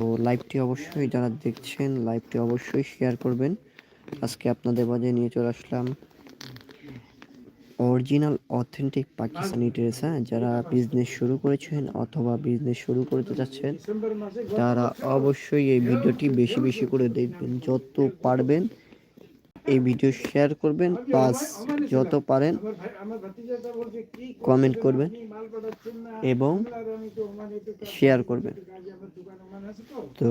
তো লাইভটি অবশ্যই যারা দেখছেন লাইভটি অবশ্যই শেয়ার করবেন। আজকে আপনাদের মাঝে নিয়ে চলে আসলাম অরিজিনাল অথেন্টিক পাকিস্তানি ড্রেস হ্যাঁ? যারা বিজনেস শুরু করেছেন অথবা বিজনেস শুরু করতে চাচ্ছেন, তারা অবশ্যই এই ভিডিওটি বেশি বেশি করে দেখবেন। যত পারবেন এই ভিডিও শেয়ার করবেন প্লাস যত পারেন কমেন্ট করবেন এবং শেয়ার করবেন। তো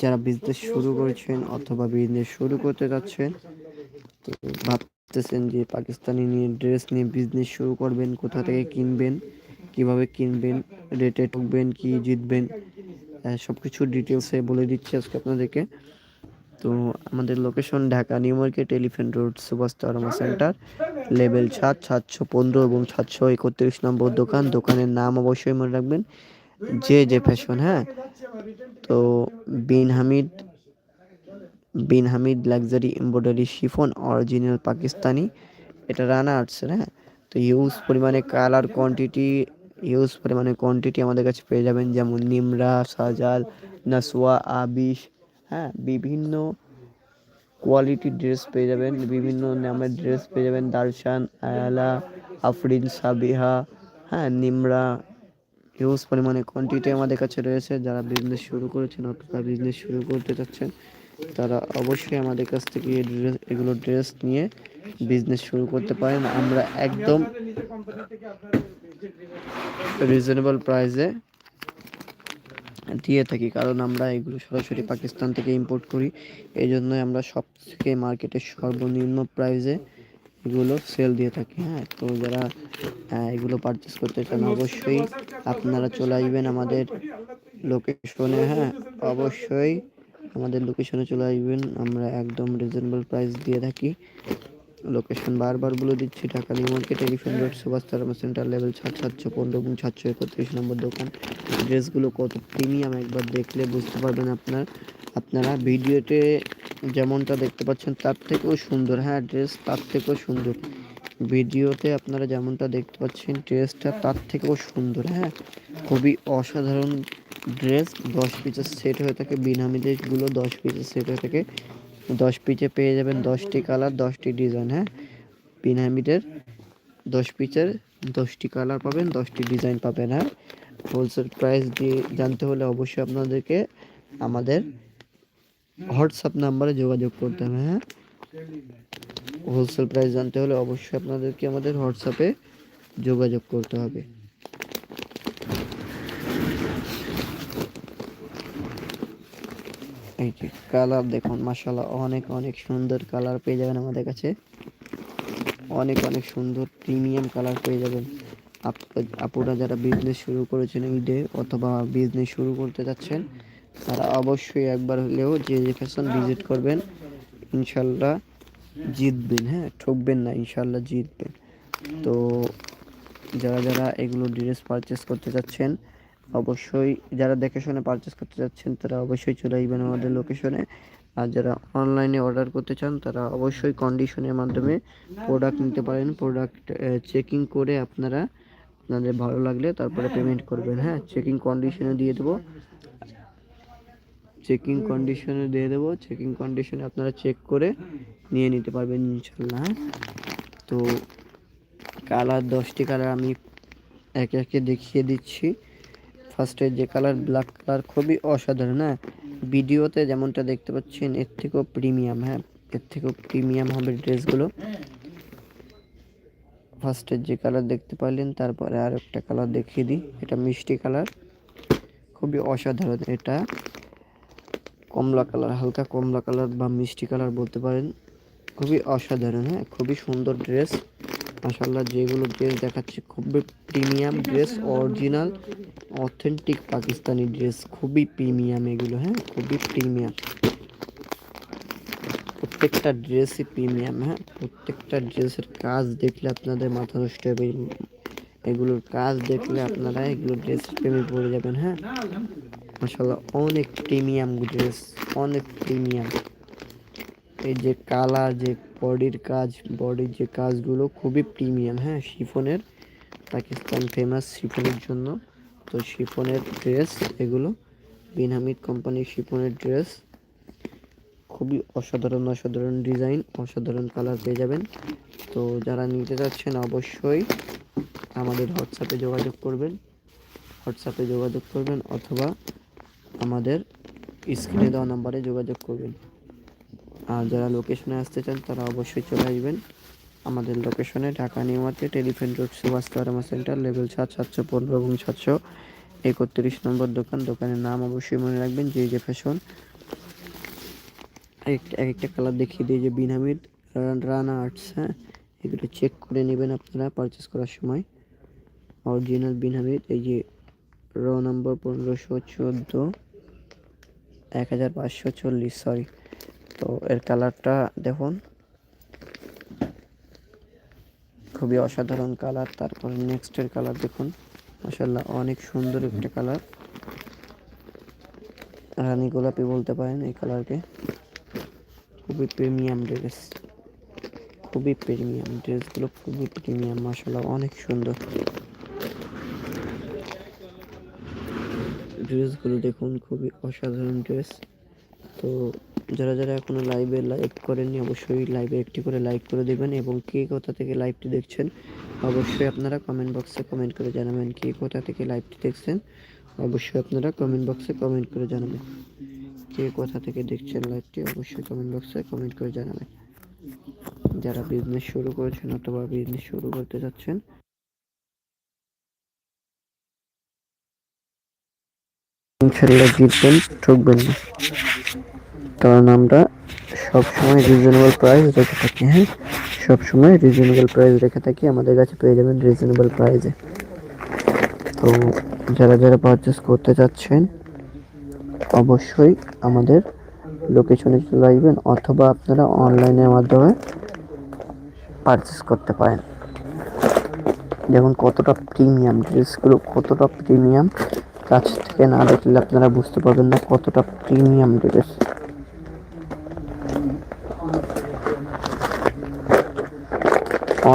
যারা বিজনেস শুরু করেছেন অথবা বিজনেস শুরু করতে যাচ্ছেন, তো ভাবতেছেন যে পাকিস্তানি নিয়ে ড্রেস নিয়ে বিজনেস শুরু করবেন, কোথা থেকে কিনবেন, কীভাবে কিনবেন রেটে ঠকবেন, কি জিতবেন সব কিছু ডিটেলসে বলে দিচ্ছি আজকে আপনাদেরকে। তো আমাদের location Dhaka New Market Elephant Road, Subhash তারমা সেন্টার লেভেল সাত, সাতশো পনেরো এবং সাতশো একত্রিশ নম্বর দোকান। দোকানের নাম অবশ্যই মনে রাখবেন। জে জে ফ্যাশন হ্যাঁ? তো Bin Hamid Bin Hamid luxury embroidery chiffon original Pakistani. এটা রানা আর্টসের হ্যাঁ? তো ইউজ পরিমাণে কালার কোয়ান্টিটি ইউজ পরিমাণে কোয়ান্টিটি আমাদের কাছে পেয়ে যাবেন, যেমন নিমরা, সাজাল, নাসওয়া, আবিশ হ্যাঁ? বিভিন্ন কোয়ালিটির ড্রেস পেয়ে যাবেন, বিভিন্ন নামের ড্রেস পেয়ে যাবেন, দারশান, আয়ালা, আফরিন, সাবিহা হ্যাঁ? নিমরা হিউজ পরিমাণে কোয়ান্টিটি আমাদের কাছে রয়েছে। যারা বিজনেস শুরু করেছেন, অথবা বিজনেস শুরু করতে চাচ্ছেন, তারা অবশ্যই আমাদের কাছ থেকে ড্রেস এগুলো ড্রেস নিয়ে বিজনেস শুরু করতে পারেন। আমরা একদম রিজনেবল প্রাইসে দিয়ে থাকি, কারণ আমরা এগুলো সরাসরি পাকিস্তান থেকে ইম্পোর্ট করি। এই জন্যই আমরা সব থেকে মার্কেটের সর্বনিম্ন প্রাইসে এগুলো সেল দিয়ে থাকি হ্যাঁ? তো যারা এগুলো পারচেস করতে চান, অবশ্যই আপনারা চলে আসবেন আমাদের লোকেশনে হ্যাঁ অবশ্যই আমাদের লোকেশনে চলে আসবেন। আমরা একদম রিজনেবল প্রাইস দিয়ে থাকি। লোকেশন বারবার বলে দিচ্ছি, Dhaka New Market Elephant Road, Subhash তারামা সেন্টার লেভেল সাত, সাতশো পনেরো এবং সাতশো একত্রিশ নম্বর দোকান। ড্রেসগুলো কত প্রিমিয়াম একবার দেখলে বুঝতে পারবেন আপনার। আপনারা ভিডিওতে যেমনটা দেখতে পাচ্ছেন, তার থেকেও সুন্দর হ্যাঁ ড্রেস তার থেকেও সুন্দর। ভিডিওতে আপনারা যেমনটা দেখতে পাচ্ছেন, ড্রেসটা তার থেকেও সুন্দর হ্যাঁ? খুবই অসাধারণ ড্রেস, দশ পিসের সেট হয়ে থাকে বিনামিদেশগুলো দশ পিসের সেট হয়ে থাকে। দশ পিচে পেয়ে যাবেন দশটি কালার, দশটি ডিজাইন হ্যাঁ? পিনামিডের দশ পিচের দশটি কালার পাবেন, দশটি ডিজাইন পাবেন হ্যাঁ? হোলসেল প্রাইস দিয়ে জানতে হলে অবশ্যই আপনাদেরকে আমাদের হোয়াটসঅ্যাপ নাম্বারে যোগাযোগ করতে হবে হ্যাঁ? হোলসেল প্রাইস জানতে হলে অবশ্যই আপনাদেরকে আমাদের হোয়াটসঅ্যাপে যোগাযোগ করতে হবে। এই যে কালার দেখুন মাসাল্লাহ অনেক অনেক সুন্দর কালার পেয়ে যাবেন আমাদের কাছে। অনেক অনেক সুন্দর প্রিমিয়াম কালার পেয়ে যাবেন। আপুরা যারা বিজনেস শুরু করেছেন ঈদে অথবা বিজনেস শুরু করতে যাচ্ছেন, তারা অবশ্যই একবার হলেও যে যে ফ্যাশন ভিজিট করবেন ইনশাল্লাহ জিতবেন হ্যাঁ ঠকবেন না ইনশাল্লাহ জিতবেন। তো যারা যারা এগুলো ড্রেস পারচেস করতে যাচ্ছেন, অবশ্যই যারা দেখে শুনে পারচেস করতে যাচ্ছেন, তারা অবশ্যই চলে আসবেন আমাদের লোকেশনে আর যারা অনলাইনে অর্ডার করতে চান, তারা অবশ্যই কন্ডিশনের মাধ্যমে প্রোডাক্ট নিতে পারেন। প্রোডাক্ট চেকিং করে আপনারা, আপনাদের ভালো লাগলে তারপরে পেমেন্ট করবেন হ্যাঁ চেকিং কন্ডিশনে দিয়ে দেবো। চেকিং কন্ডিশনে দিয়ে দেবো। চেকিং কন্ডিশনে আপনারা চেক করে নিয়ে নিতে পারবেন ইনশাল্লাহ। হ্যাঁ তো কালার দশটি কালার আমি একে একে দেখিয়ে দিচ্ছি। ফার্স্টে যে কালার ব্ল্যাক কালার খুবই অসাধারণ হ্যাঁ? ভিডিওতে যেমনটা দেখতে পাচ্ছেন এর থেকেও প্রিমিয়াম হ্যাঁ? এর থেকেও প্রিমিয়াম হবে ড্রেসগুলো ফার্স্টের যে কালার দেখতে পারলেন তারপরে আর একটা কালার দেখিয়ে দিই। এটা মিষ্টি কালার খুবই অসাধারণ এটা। কমলা কালার, হালকা কমলা কালার বা মিষ্টি কালার বলতে পারেন। খুবই অসাধারণ হ্যাঁ খুবই সুন্দর ড্রেস। মাসাল্লাহ যেগুলো ড্রেস দেখাচ্ছে, খুবই premium dress, original, authentic Pakistani dress, খুবই প্রিমিয়াম এগুলো হ্যাঁ খুবই প্রিমিয়াম। প্রত্যেকটা ড্রেসই প্রিমিয়াম হ্যাঁ প্রত্যেকটা ড্রেসের কাজ দেখলে আপনাদের মাথা নষ্ট হবে, এগুলোর কাজ দেখলে আপনারা এগুলো ড্রেস প্রেমে পড়ে যাবেন হ্যাঁ। মাসাল্লাহ অনেক প্রিমিয়াম ড্রেস অনেক প্রিমিয়াম। এই যে কালার, যে বডির কাজ বডির যে কাজগুলো খুবই প্রিমিয়াম হ্যাঁ শিফনের, পাকিস্তান ফেমাস শিফনের জন্য। তো শিফনের ড্রেস এগুলো বিন হামিদ কোম্পানির শিফনের ড্রেস খুবই অসাধারণ অসাধারণ ডিজাইন অসাধারণ কালার পেয়ে যাবেন। তো যারা নিতে যাচ্ছেন অবশ্যই আমাদের হোয়াটসঅ্যাপে যোগাযোগ করবেন। হোয়াটসঅ্যাপে যোগাযোগ করবেন অথবা আমাদের স্ক্রিনে দেওয়া নাম্বারে যোগাযোগ করবেন। আর যারা লোকেশনে আসতে চান, তারা অবশ্যই চলে আসবেন। আমাদের লোকেশনে Dhaka New Market Elephant Road, Subhash তারামা সেন্টার লেভেল সাত, সাতশো পনেরো এবং সাতশো একত্রিশ নম্বর দোকান। দোকানের নাম অবশ্যই মনে রাখবেন, যে যে ফ্যাশন এক একটা কালার দেখিয়ে দিই, যে বিনামিদ রানা আর্টস হ্যাঁ? এগুলো চেক করে নেবেন আপনারা পারচেস করার সময়। অরিজিনাল বিনামিদ এই যে র নম্বর পনেরোশো চোদ্দ। এক হাজার পাঁচশো চল্লিশ সরি তো এর কালারটা দেখুন। খুবই অসাধারণ কালার তারপর নেক্সটের কালার দেখুন। মাসাল্লাহ অনেক সুন্দর একটা কালার রানী গোলাপি বলতে পারেন এই কালারকে খুবই প্রিমিয়াম ড্রেস খুবই প্রিমিয়াম ড্রেসগুলো খুবই প্রিমিয়াম মাসাল্লাহ অনেক সুন্দর। ড্রেসগুলো দেখুন, খুবই অসাধারণ ড্রেস তো যারা যারা এখনও লাইভে লাইক করেননি, অবশ্যই লাইভে একটি করে লাইক করে দেবেন এবং কে কোথা থেকে লাইভটি দেখছেন, অবশ্যই আপনারা কমেন্ট বক্সে কমেন্ট করে জানাবেন কে কোথা থেকে লাইভটি দেখছেন। অবশ্যই আপনারা কমেন্ট বক্সে কমেন্ট করে জানাবেন। কে কোথা থেকে দেখছেন লাইভটি অবশ্যই কমেন্ট বক্সে কমেন্ট করে জানাবেন। যারা বিজনেস শুরু করেছেন অথবা বিজনেস শুরু করতে যাচ্ছেন ইনশাল্লাহ জিতবেন, ঠকবেন না। কারণ আমরা সবসময় রিজনেবল প্রাইস রেখে থাকি হ্যাঁ? সবসময় রিজনেবল প্রাইস রেখে থাকি, আমাদের কাছে পেয়ে যাবেন রিজনেবল প্রাইসে তো যারা যারা পারচেস করতে চাচ্ছেন, অবশ্যই আমাদের লোকেশনে চলে আসবেন, অথবা আপনারা অনলাইনের মাধ্যমে পারচেস করতে পারেন। দেখুন কতটা প্রিমিয়াম ড্রেসগুলো কতটা প্রিমিয়াম কাছ থেকে না দেখলে আপনারা বুঝতে পারবেন না কতটা প্রিমিয়াম ড্রেস।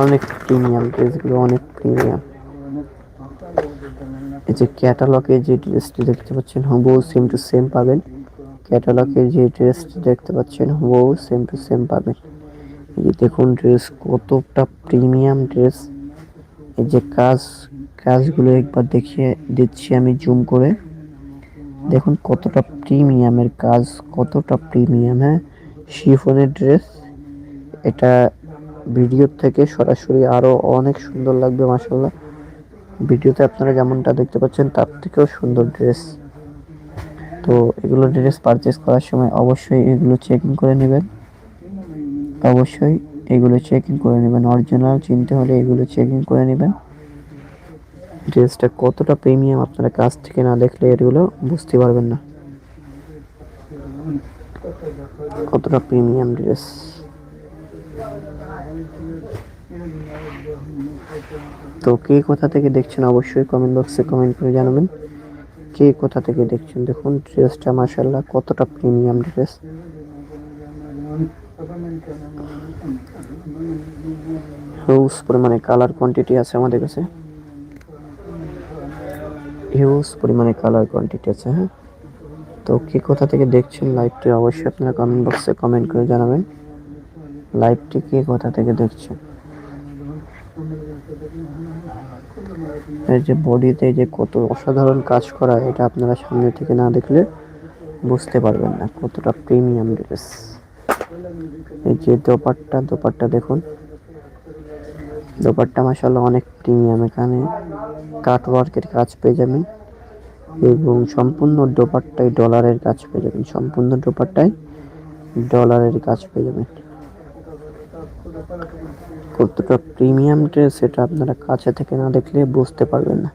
অনেক প্রিমিয়াম ড্রেসগুলো, অনেক প্রিমিয়াম। এই যে ক্যাটালগে যে ড্রেসটি দেখতে পাচ্ছেন, হুবহু সেম টু সেম পাবেন। ক্যাটালগে যে ড্রেসটি দেখতে পাচ্ছেন, হুবহু সেম টু সেম পাবেন। এই দেখুন, ড্রেস কতটা প্রিমিয়াম ড্রেস। এই যে কাজ কাজগুলো একবার দেখিয়ে দিচ্ছি আমি জুম করে। দেখুন কতটা প্রিমিয়ামের কাজ, কতটা প্রিমিয়াম হ্যাঁ? শিফনের ড্রেস, এটা ভিডিওর থেকে সরাসরি আরও অনেক সুন্দর লাগবে মাসাল্লাহ ভিডিওতে আপনারা যেমনটা দেখতে পাচ্ছেন, তার থেকেও সুন্দর ড্রেস। তো এগুলো ড্রেস পারচেস করার সময় অবশ্যই এগুলো চেকিং করে নেবেন। অবশ্যই এগুলো চেকিং করে নেবেন। অরিজিনাল চিনতে হলে এগুলো চেকিং করে নেবেন। ড্রেসটা কতটা প্রিমিয়াম আপনারা কাছ থেকে না দেখলে এগুলো বুঝতে পারবেন না। কতটা প্রিমিয়াম ড্রেস। তো কে কোথা থেকে দেখছেন অবশ্যই কমেন্ট বক্সে কমেন্ট করে জানাবেন। কে কোথা থেকে দেখছেন দেখুন ড্রেসটা মাসাল্লাহ কতটা প্রিমিয়াম ড্রেস। হিউজ পরিমাণে কালার কোয়ান্টিটি আছে আমাদের কাছে। হিউজ পরিমাণে কালার কোয়ান্টিটি আছে হ্যাঁ? তো কে কোথা থেকে দেখছেন লাইভটি অবশ্যই আপনারা কমেন্ট বক্সে কমেন্ট করে জানাবেন। লাইভটি কে কোথা থেকে দেখছেন? এই যে বডিতে যে কত অসাধারণ কাজ করা, এটা আপনারা সামনে থেকে না দেখলে বুঝতে পারবেন না, কতটা প্রিমিয়াম ড্রেস এই যে দোপাট্টা দোপাট্টা দেখুন। দোপাট্টা মাসাল্লাহ অনেক প্রিমিয়াম এখানে। কাট ওয়ার্কের কাজ পেয়ে যাবেন এবং সম্পূর্ণ দোপাট্টায় ডলারের কাজ পেয়ে যাবেন। সম্পূর্ণ দোপাট্টায় ডলারের কাজ পেয়ে যাবেন। কতটা প্রিমিয়াম ড্রেস এটা আপনারা কাছে থেকে না দেখলে বুঝতে পারবেন না।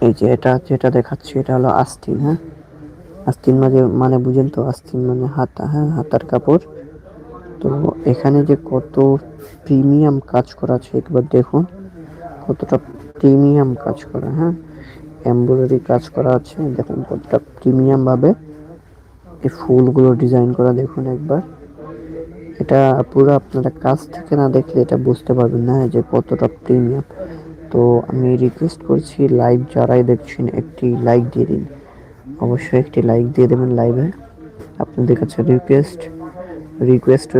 এই যে এটা যেটা দেখাচ্ছি এটা হলো আস্তিন হ্যাঁ? আস্তিন মাঝে মানে বুঝেন তো, আস্তিন মানে হাতা হ্যাঁ? হাতার কাপড়। তো এখানে যে কত প্রিমিয়াম কাজ করা আছে একবার দেখুন। কতটা প্রিমিয়াম কাজ করা হ্যাঁ? এমব্রয়ডারি কাজ করা আছে। দেখুন কতটা প্রিমিয়াম ভাবে এই ফুলগুলো ডিজাইন করা, দেখুন একবার। এটা পুরো আপনারা কাছ থেকে না দেখলে এটা বুঝতে পারবেন না, যে কতটা প্রিমিয়াম তো আমি রিকোয়েস্ট করছি লাইভ যারাই দেখছেন, একটি লাইক দিয়ে দিন। অবশ্যই একটি লাইক দিয়ে দেবেন লাইভে আপনাদের কাছে রিকোয়েস্ট রিকোয়েস্ট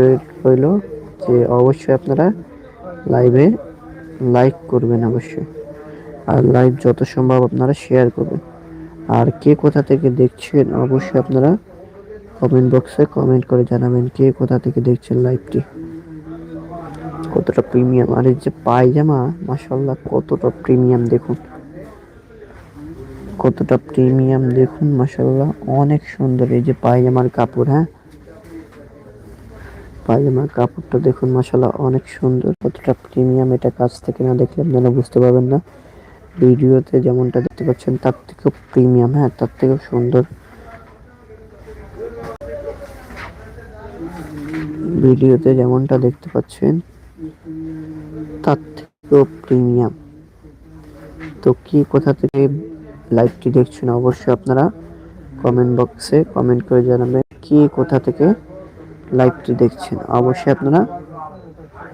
রইল যে অবশ্যই আপনারা লাইভে লাইক করবেন অবশ্যই। আর লাইভ যত সম্ভব আপনারা শেয়ার করবেন। আর কে কোথা থেকে দেখছেন অবশ্যই আপনারা কমেন্ট বক্সে কমেন্ট করে জানাবেন কে কোথা থেকে দেখছেন লাইভটি কতটা প্রিমিয়াম আর এই যে পায়জামা মাসাল্লাহ কতটা প্রিমিয়াম দেখুন। কতটা প্রিমিয়াম দেখুন মাসাল্লাহ অনেক সুন্দর এই যে পায়জামার কাপড় হ্যাঁ? পায়জামার কাপড়টা দেখুন মাসাল্লাহ অনেক সুন্দর। কতটা প্রিমিয়াম এটা কাছ থেকে না দেখলে আপনারা বুঝতে পারবেন না। ভিডিওতে যেমনটা দেখতে পাচ্ছেন, তার থেকেও প্রিমিয়াম হ্যাঁ তার থেকেও সুন্দর। ভিডিওতে যেমনটা দেখতে পাচ্ছেন, তার থেকেও প্রিমিয়াম তো কি, কোথা থেকে লাইভটি দেখছেন অবশ্যই আপনারা কমেন্ট বক্সে কমেন্ট করে জানাবেন, কি, কোথা থেকে লাইভটি দেখছেন, অবশ্যই আপনারা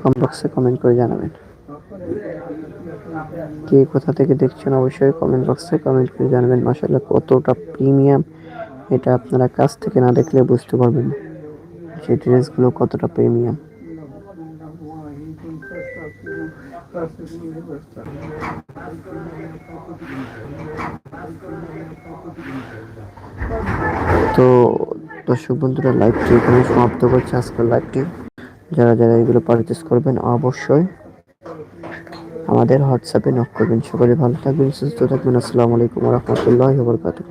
কমেন্ট বক্সে কমেন্ট করে জানাবেন। কে কোথা থেকে দেখছেন, অবশ্যই কমেন্ট বক্সে কমেন্ট করে জানাবেন। মাসাল্লাহ কতটা প্রিমিয়াম এটা আপনারা কাছ থেকে না দেখলে বুঝতে পারবেন সেই ড্রেসগুলো কতটা প্রিমিয়াম তো দর্শক বন্ধুরা লাইভটি এখানে সমাপ্ত করছে। আজকের লাইভটি যারা যারা এগুলো পারচেস করবেন অবশ্যই আমাদের হোয়াটসঅ্যাপে নক করবেন। সকলে ভালো থাকবেন, সুস্থ থাকবেন। আসসালামু আলাইকুম রহমতুল্লাহ বরকাতুহ।